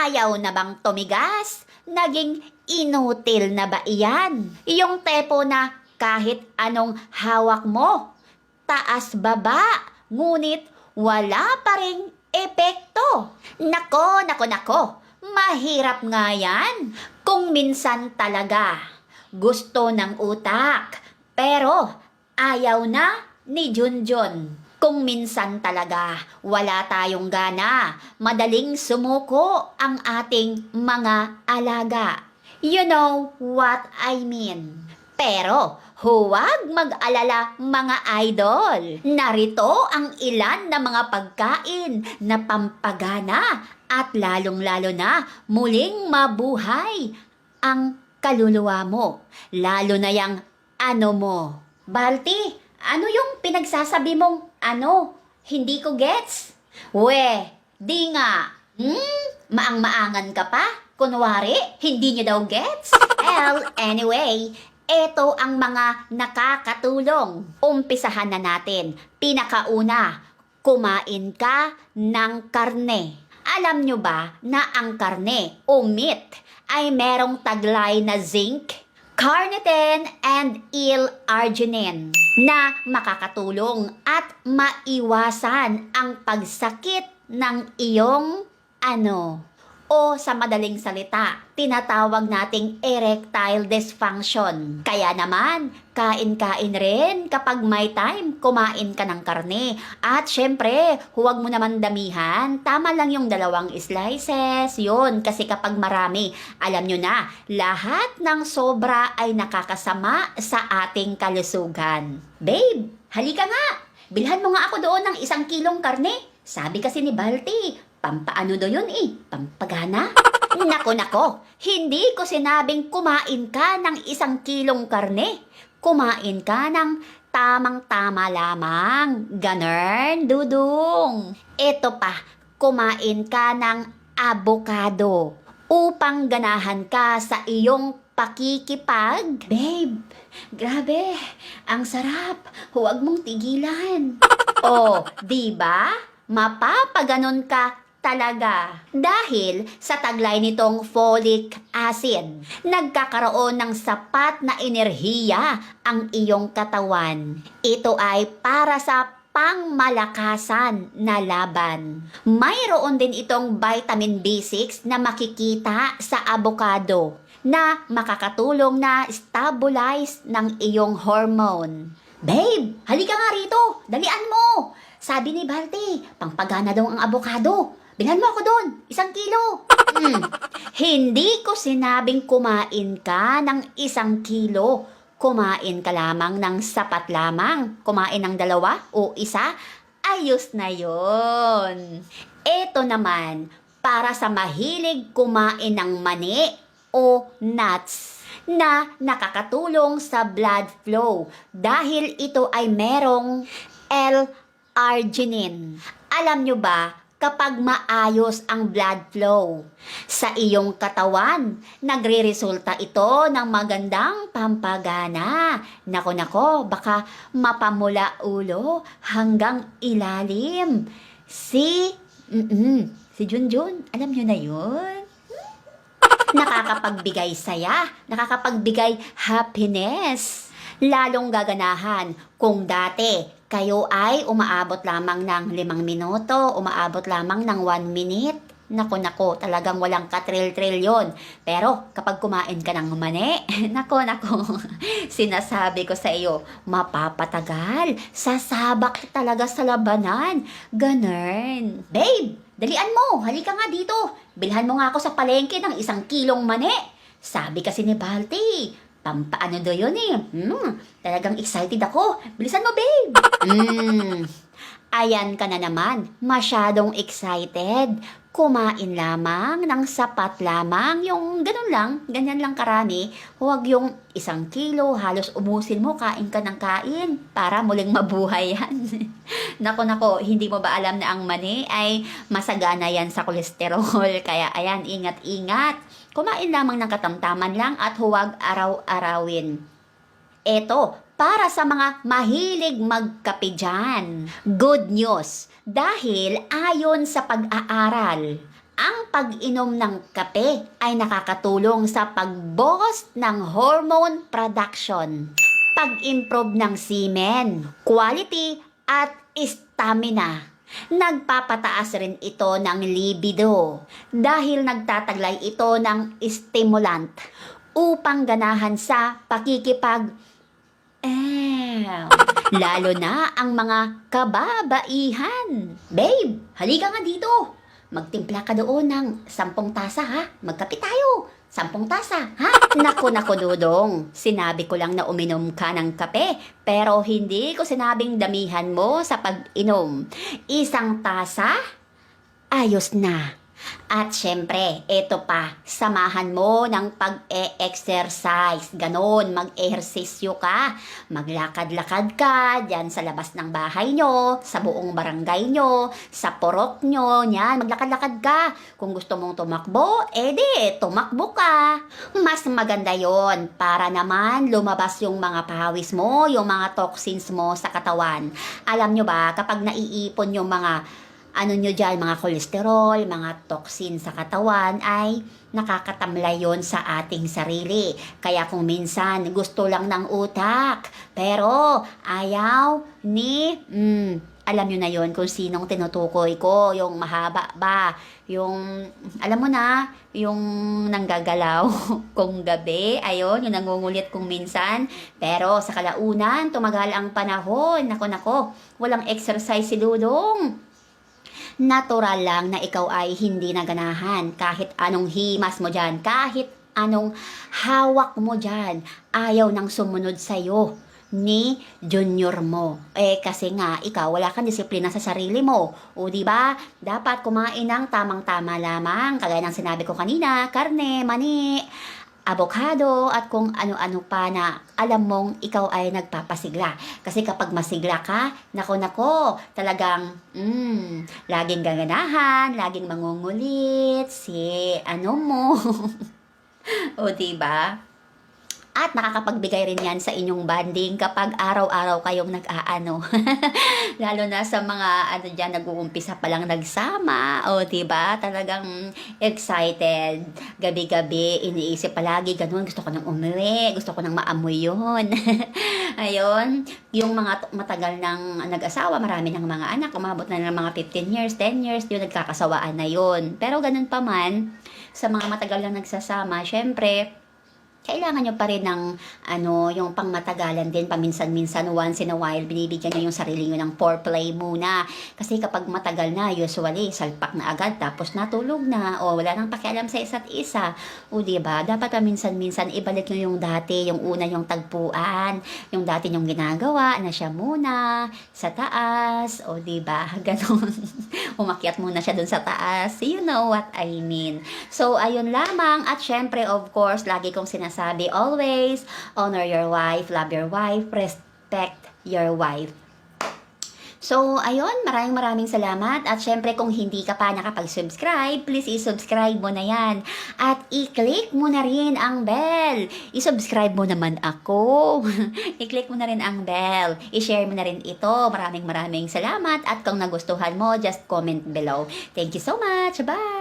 Ayaw na bang tumigas? Naging inutil na ba iyan? Yung tepo na kahit anong hawak mo, taas baba, ngunit wala pa ring epekto. Nako, nako, nako, mahirap nga yan. Kung minsan talaga, gusto ng utak, pero ayaw na ni Junjun. Kung minsan talaga wala tayong gana, madaling sumuko ang ating mga alaga. You know what I mean. Pero huwag mag-alala mga idol. Narito ang ilan na mga pagkain na pampagana at lalong-lalo na muling mabuhay ang kaluluwa mo. Lalo na yang ano mo. Balti, ano yung pinagsasabi mong ano? Hindi ko gets? We, di nga. Hmm, maang-maangan ka pa? Kunwari, hindi niyo daw gets? Well, anyway, ito ang mga nakakatulong. Umpisahan na natin. Pinakauna, kumain ka ng karne. Alam nyo ba na ang karne o meat ay merong taglay na zinc, carnitine, and L-arginine na makakatulong at maiwasan ang pagsakit ng iyong ano o sa madaling salita, tinatawag nating erectile dysfunction. Kaya naman, kain-kain rin kapag may time, kumain ka ng karne. At syempre, huwag mo naman damihan, tama lang yung dalawang slices. Yun, kasi kapag marami, alam nyo na, lahat ng sobra ay nakakasama sa ating kalusugan. Babe, halika nga! Bilhan mo nga ako doon ng isang kilong karne. Sabi kasi ni Balti, pampaano do yun eh, pampagana? Nako nako, hindi ko sinabing kumain ka ng isang kilong karne. Kumain ka ng tamang-tama lamang. Ganern, dudong. Ito pa, kumain ka ng abokado upang ganahan ka sa iyong pakikipag. Babe, grabe, ang sarap. Huwag mong tigilan. oh, di ba? Mapapaganon ka talaga. Dahil sa taglay nitong folic acid, nagkakaroon ng sapat na enerhiya ang iyong katawan. Ito ay para sa pangmalakasan na laban. Mayroon din itong vitamin B6 na makikita sa avocado na makakatulong na stabilize ng iyong hormone. Babe, halika nga rito. Dalian mo. Sabi ni Balti, pangpagana daw ang abokado. Bilhan mo ako doon, isang kilo. Hmm, Hindi ko sinabing kumain ka ng isang kilo. Kumain ka lamang ng sapat lamang. Kumain ng dalawa o isa, ayos na yon. Ito naman, para sa mahilig kumain ng mani o nuts na nakakatulong sa blood flow dahil ito ay merong L-arginine. Alam nyo ba, kapag maayos ang blood flow sa iyong katawan, nagre-resulta ito ng magandang pampagana. Nako nako, baka mapamula ulo hanggang ilalim. Si, mm si Junjun, alam nyo na yun? nakakapagbigay saya, nakakapagbigay happiness. Lalong gaganahan kung dati kayo ay umaabot lamang ng limang minuto, umaabot lamang ng one minute. Nako nako, talagang walang katril-tril yon. Pero kapag kumain ka ng mani, nako nako, sinasabi ko sa iyo, mapapatagal, sasabak talaga sa labanan. Ganern. Babe, dalian mo, halika nga dito. Bilhan mo nga ako sa palengke ng isang kilong mani. Sabi kasi ni Balti, pampaano do yun eh. Hmm, talagang excited ako. Bilisan mo, babe. Hmm, ayan ka na naman. Masyadong excited. Kumain lamang ng sapat lamang. Yung ganun lang, ganyan lang karami. Huwag yung isang kilo, halos umusin mo, kain ka ng kain para muling mabuhay yan. nako nako, hindi mo ba alam na ang mani ay masagana yan sa kolesterol. Kaya ayan, ingat-ingat. Kumain lamang ng katamtaman lang at huwag araw-arawin. Eto, para sa mga mahilig magkape dyan. Good news! Dahil ayon sa pag-aaral, ang pag-inom ng kape ay nakakatulong sa pag-boost ng hormone production, pag-improve ng semen, quality at stamina. Nagpapataas rin ito ng libido dahil nagtataglay ito ng stimulant upang ganahan sa pakikipag eh, lalo na ang mga kababaihan. Babe, halika nga dito. Magtimpla ka doon ng sampung tasa ha. Magkape tayo. Sampung tasa, ha? Naku, naku, Dudong. Sinabi ko lang na uminom ka ng kape, pero hindi ko sinabing damihan mo sa pag-inom. Isang tasa, ayos na. At syempre, ito pa, samahan mo ng pag-e-exercise. Ganon, mag-ehersisyo ka. Maglakad-lakad ka dyan sa labas ng bahay nyo, sa buong barangay nyo, sa porok nyo, yan, maglakad-lakad ka. Kung gusto mong tumakbo, edi, tumakbo ka. Mas maganda yon para naman lumabas yung mga pawis mo, yung mga toxins mo sa katawan. Alam nyo ba, kapag naiipon yung mga ano nyo dyan, mga kolesterol, mga toxin sa katawan, ay nakakatamlay yon sa ating sarili. Kaya kung minsan gusto lang ng utak, pero ayaw ni, mm, alam nyo na yon kung sinong tinutukoy ko, yung mahaba ba, yung, alam mo na, yung nanggagalaw kung gabi, ayun, yung nangungulit kung minsan, pero sa kalaunan, tumagal ang panahon, nako nako, walang exercise si Dudong natural lang na ikaw ay hindi naganahan kahit anong himas mo dyan, kahit anong hawak mo dyan, ayaw nang sumunod sa'yo ni junior mo. Eh kasi nga ikaw wala kang disiplina sa sarili mo. O di ba? Dapat kumain ng tamang-tama lamang. Kagaya ng sinabi ko kanina, karne, mani, avocado at kung ano-ano pa na alam mong ikaw ay nagpapasigla. Kasi kapag masigla ka, nako nako, talagang mm, laging gaganahan, laging mangungulit, si ano mo. o di ba? At nakakapagbigay rin yan sa inyong banding kapag araw-araw kayong nag-aano. Lalo na sa mga ano dyan, nag-uumpisa pa lang nagsama. O, diba? Talagang excited. Gabi-gabi, iniisip palagi, ganun, gusto ko nang umuwi, gusto ko nang maamoy yun. Ayun, yung mga matagal nang nag-asawa, marami ng mga anak, umabot na ng mga 15 years, 10 years, yun, nagkakasawaan na yun. Pero ganun pa man, sa mga matagal lang nagsasama, syempre, kailangan nyo pa rin ng ano, yung pangmatagalan din paminsan-minsan once in a while binibigyan nyo yung sarili nyo ng foreplay muna. Kasi kapag matagal na usually salpak na agad tapos natulog na o wala nang pakialam sa isa't isa. O ba? Dapat paminsan-minsan ibalik nyo yung dati yung una yung tagpuan yung dati yung ginagawa na siya muna sa taas o ba? Ganun umakyat muna siya dun sa taas. You know what I mean. So ayun lamang. At syempre of course lagi kong sinasabi always, honor your wife, love your wife, respect your wife. So, ayun, maraming maraming salamat. At syempre, kung hindi ka pa nakapag-subscribe, please i-subscribe mo na yan. At i-click mo na rin ang bell. I-subscribe mo naman ako. i-click mo na rin ang bell. I-share mo na rin ito. Maraming maraming salamat. At kung nagustuhan mo, just comment below. Thank you so much. Bye!